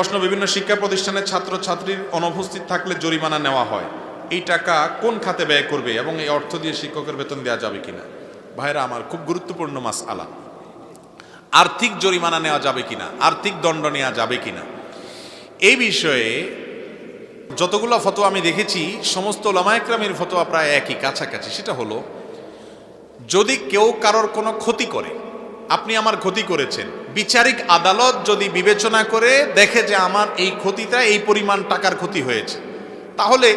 প্রশ্ন, বিভিন্ন শিক্ষা প্রতিষ্ঠানের ছাত্র ছাত্রীর অনুপস্থিত থাকলে জরিমানা নেওয়া হয়। এই টাকা কোন খাতে ব্যয় করবে এবং এই অর্থ দিয়ে শিক্ষকের বেতন দেওয়া যাবে কিনা? ভাইরা আমার খুব গুরুত্বপূর্ণ মাস আলা আর্থিক জরিমানা নেওয়া যাবে কিনা? আর্থিক দণ্ড নেওয়া যাবে কিনা? এই বিষয়ে যতগুলো ফতোয়া আমি দেখেছি, সমস্ত লামায়ক্রামের ফতোয়া প্রায় একই, কাছাকাছি। সেটা হলো, যদি কেউ কারোর কোনো ক্ষতি করে আপনি আমার ক্ষতি করেছেন। বিচারিক আদালত যদি বিবেচনা করে দেখে যে আমার এই ক্ষতিটা, এই পরিমাণ টাকার ক্ষতি হয়েছে, তাহলে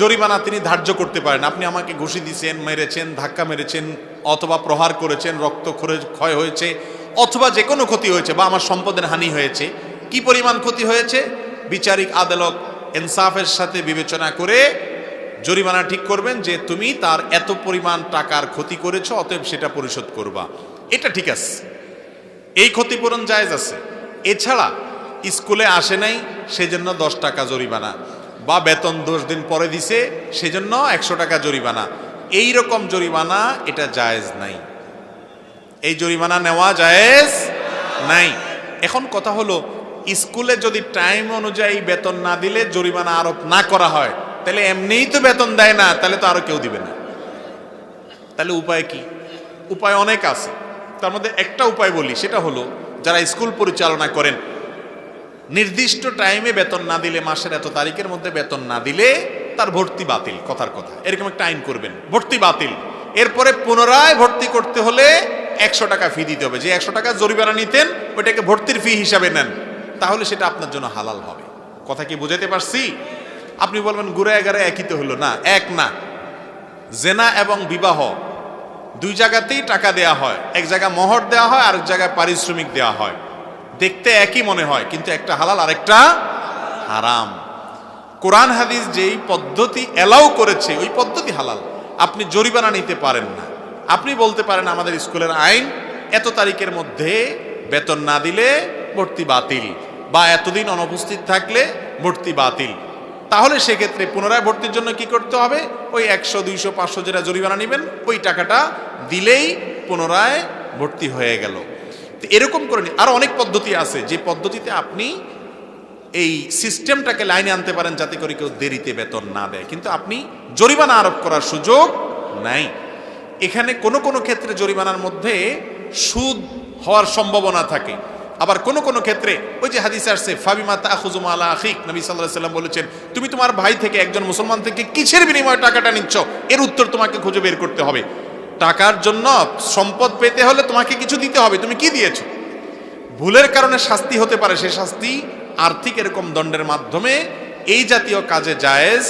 জরিমানা তিনি ধার্য করতে পারেন। আপনি আমাকে ঘুষি দিয়েছেন মেরেছেন, ধাক্কা মেরেছেন, অথবা প্রহার করেছেন, রক্ত ক্ষয় হয়েছে, অথবা যে কোনো ক্ষতি হয়েছে বা আমার সম্পদের হানি হয়েছে, কি পরিমাণ ক্ষতি হয়েছে? বিচারিক আদালত ইনসাফের সাথে বিবেচনা করে জরিমানা ঠিক করবেন যে তুমি তার এত পরিমাণ টাকার ক্ষতি করেছ, অতএব সেটা পরিশোধ করবা। এটা ঠিক আছে। এই ক্ষতিপূরণ জায়েজ আছে। এছাড়া স্কুলে আসে নাই, সেজন্য দশ টাকা জরিমানা। বা বেতন দশ দিন পরে দিছে, সেজন্য একশো টাকা জরিমানা। এই রকম জরিমানা এটা জায়েজ নাই। এই জরিমানা নেওয়া জায়েজ নাই। এখন কথা হলো, স্কুলে যদি টাইম অনুযায়ী বেতন না দিলে জরিমানা আরোপ না করা হয়, তাহলে এমনিই তো বেতন দেয় না, তাহলে তো আরও কেউ দিবে না। তাহলে উপায় কি? উপায় অনেক আছে। তার মধ্যে একটা উপায় বলি, সেটা হলো, যারা স্কুল পরিচালনা করেন, নির্দিষ্ট টাইমে বেতন না দিলে, মাসের এত তারিখের মধ্যে বেতন না দিলে তার ভর্তি বাতিল, কথার কথা। এরকম একটা আইন করবেন, ভর্তি বাতিল। এরপরে পুনরায় ভর্তি করতে হলে একশো টাকা ফি দিতে হবে। যে একশো টাকা জরিমানা নিতেন, ওইটাকে ভর্তির ফি হিসাবে নেন। তাহলে সেটা আপনার জন্য হালাল হবে। কথা কি বুঝাতে পারছি? আপনি বলবেন ঘুরে এগারে একই তো হলো না। এক না। জেনা এবং বিবাহ দুই জায়গাতেই টাকা দেয়া হয়। এক জায়গায় মহর দেওয়া হয়, আরেক জায়গায় পারিশ্রমিক দেওয়া হয়। দেখতে একই মনে হয়, কিন্তু একটা হালাল, আরেকটা হারাম। কোরআন, হাদিস যেই পদ্ধতি এলাও করেছে, ওই পদ্ধতি হালাল। আপনি জরিমানা নিতে পারেন না। আপনি বলতে পারেন, আমাদের স্কুলের আইন এত তারিখের মধ্যে বেতন না দিলে ভর্তি বাতিল বা এতদিন অনুপস্থিত থাকলে ভর্তি বাতিল। তাহলে সেক্ষেত্রে পুনরায় ভর্তির জন্য কি করতে হবে? ওই একশো, দুইশো, পাঁচশো যেটা জরিমানা নেবেন, ওই টাকাটা দিলেই পুনরায় ভর্তি হয়ে গেল। তো এরকম করে আরও অনেক পদ্ধতি আছে। যে পদ্ধতিতে আপনি এই সিস্টেমটাকে লাইনে আনতে পারেন যাতে করে কেউ দেরিতে বেতন না দেয়। কিন্তু আপনি জরিমানা আরোপ করার সুযোগ নাই। এখানে কোনো কোনো ক্ষেত্রে জরিমানার মধ্যে সুদ হওয়ার সম্ভাবনা থাকে। আবার কোনো কোনো ক্ষেত্রে ওই যে হাদিস আসছে, ফাবিমা তাখুজুমা আলা আখিক নবী আলাইহি সাল্লাম বলেছেন, তুমি তোমার ভাই থেকে একজন মুসলমান থেকে কিসের বিনিময়ে টাকাটা নিচ্ছ? এর উত্তর তোমাকে খুঁজে বের করতে হবে। টাকার জন্য সম্পদ পেতে হলে তোমাকে কিছু দিতে হবে। তুমি কি দিয়েছ? ভুলের কারণে শাস্তি হতে পারে। সে শাস্তি আর্থিক এরকম দণ্ডের মাধ্যমে এই জাতীয় কাজে জায়েজ